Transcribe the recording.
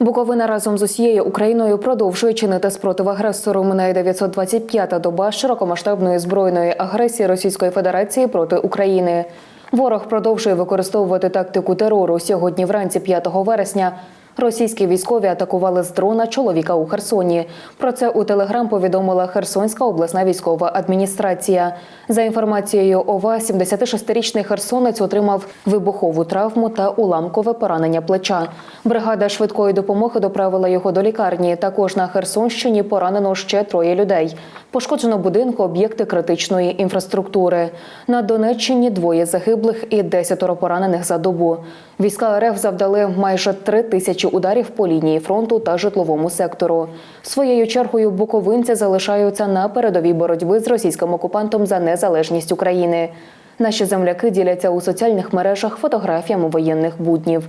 Буковина разом з усією Україною продовжує чинити спротив агресору. Минає 925-та доба широкомасштабної збройної агресії Російської Федерації проти України. Ворог продовжує використовувати тактику терору. Сьогодні, вранці 5 вересня, російські військові атакували з дрона чоловіка у Херсоні. Про це у телеграм повідомила Херсонська обласна військова адміністрація. За інформацією ОВА, 76-річний херсонець отримав вибухову травму та уламкове поранення плеча. Бригада швидкої допомоги доправила його до лікарні. Також на Херсонщині поранено ще троє людей. Пошкоджено будинку, об'єкти критичної інфраструктури. На Донеччині двоє загиблих і десятеро поранених за добу. Війська РФ завдали майже три тисячі ударів по лінії фронту та житловому сектору. Своєю чергою буковинці залишаються на передовій боротьби з російським окупантом за незалежність України. Наші земляки діляться у соціальних мережах фотографіями воєнних буднів.